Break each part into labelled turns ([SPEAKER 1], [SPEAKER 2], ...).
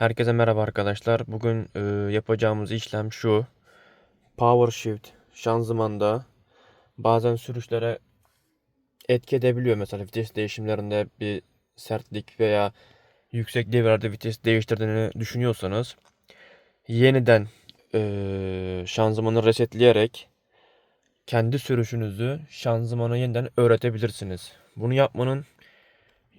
[SPEAKER 1] Herkese merhaba arkadaşlar. Bugün e, yapacağımız işlem şu. Power Shift şanzımanda bazen sürüşlere etki edebiliyor. Mesela vites değişimlerinde bir sertlik veya yüksek devirde vites değiştirdiğini düşünüyorsanız yeniden e, şanzımanı resetleyerek kendi sürüşünüzü şanzımana yeniden öğretebilirsiniz. Bunu yapmanın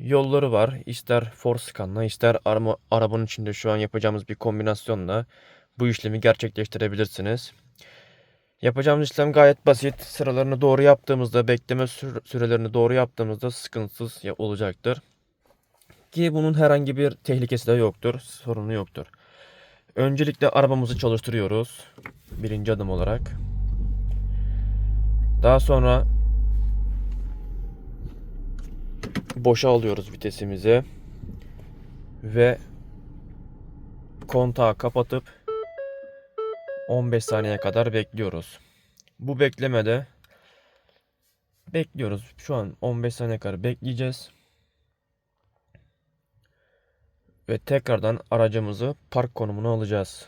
[SPEAKER 1] yolları var. İster Forscan'la ister arama, arabanın içinde şu an yapacağımız bir kombinasyonla bu işlemi gerçekleştirebilirsiniz. Yapacağımız işlem gayet basit. Sıralarını doğru yaptığımızda, bekleme süre- sürelerini doğru yaptığımızda sıkıntısız olacaktır. Ki bunun herhangi bir tehlikesi de yoktur, sorunu yoktur. Öncelikle arabamızı çalıştırıyoruz. Birinci adım olarak. Daha sonra boşa alıyoruz vitesimizi ve kontağı kapatıp 15 saniye kadar bekliyoruz. Bu beklemede bekliyoruz. Şu an 15 saniye kadar bekleyeceğiz. Ve tekrardan aracımızı park konumuna alacağız.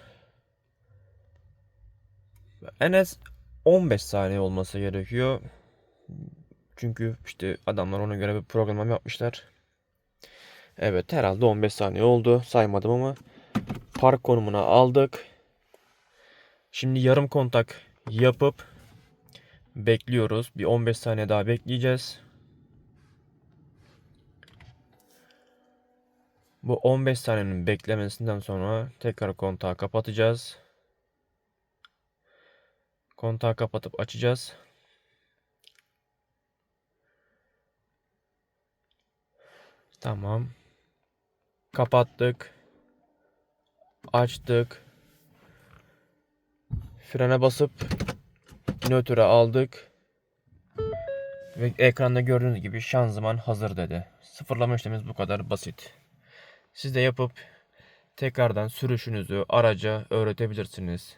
[SPEAKER 1] En az 15 saniye olması gerekiyor. Çünkü işte adamlar ona göre bir program yapmışlar. Evet herhalde 15 saniye oldu. Saymadım ama park konumuna aldık. Şimdi yarım kontak yapıp bekliyoruz. Bir 15 saniye daha bekleyeceğiz. Bu 15 saniyenin beklemesinden sonra tekrar kontağı kapatacağız. Kontağı kapatıp açacağız. Tamam. Kapattık. Açtık. Frene basıp nötre aldık. Ve ekranda gördüğünüz gibi şanzıman hazır dedi. Sıfırlama işlemimiz bu kadar basit. Siz de yapıp tekrardan sürüşünüzü araca öğretebilirsiniz.